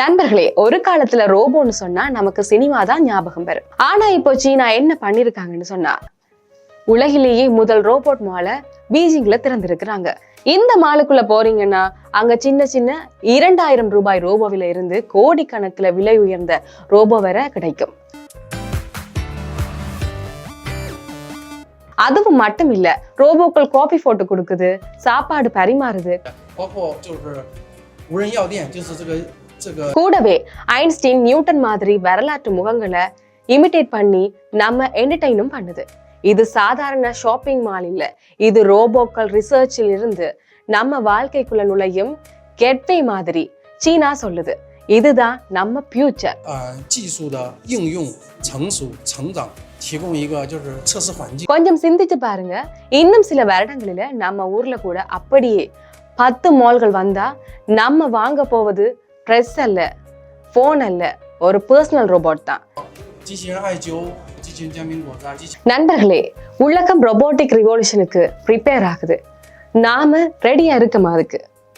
நண்பர்களே ஒரு காலத்துல ரோபோன்னு சொன்னா நமக்கு சினிமா தான் ஞாபகம் வரும். ஆனா இப்போ சீனா என்ன பண்ணிருக்காங்கன்னு சொன்னா உலகிலேயே முதல் ரோபோட் மாலை பீஜிங்ல திறந்திருக்கிறாங்க. இந்த மாலுக்குள்ள போறீங்கன்னா அங்க சின்ன சின்ன இரண்டாயிரம் ரூபாய் ரோபோவில இருந்து கோடிக்கணக்கில் விலை உயர்ந்த ரோபோ வர கிடைக்கும். அதுவும் மட்டும் இல்ல ரோபோக்கள் காபி போட்டு கொடுக்குது சாப்பாடு பரிமாறுது. 包括就是无人药店，就是这个这个 கூடவே ஐன்ஸ்டீன் நியூட்டன் மாதிரி வரலாற்று முகங்களை இமிடேட் பண்ணி நம்ம என்டர்டைனும் பண்ணுது இது சாதாரண ஷாப்பிங் மால் இல்ல இது ரோபோக்கள் ரிசர்ச்சில் இருந்து நம்ம வாழ்க்கைக்குள்ள நுழையும் கெட்வே மாதிரி சீனா சொல்லுது இதுதான் நம்ம ஃபியூச்சர் 呃技术的应用成熟成长，提供一个就是测试环境。 கொஞ்சம் சிந்திச்சு பாருங்க இன்னும் சில வருடங்களில நம்ம ஊர்ல கூட அப்படியே பத்து மால்கள் வந்தா நம்ம வாங்க போவது ட்ரெஸ் அல்ல ஃபோன் அல்ல ஒரு பர்சனல் ரோபோட் தான். நண்பர்களே உள்ளக்கம் ரோபோட்டிக் ரிவோல்யூஷனுக்கு ப்ரிப்பேர் ஆகுது. நாம ரெடியா இருக்கமா அதுக்கு?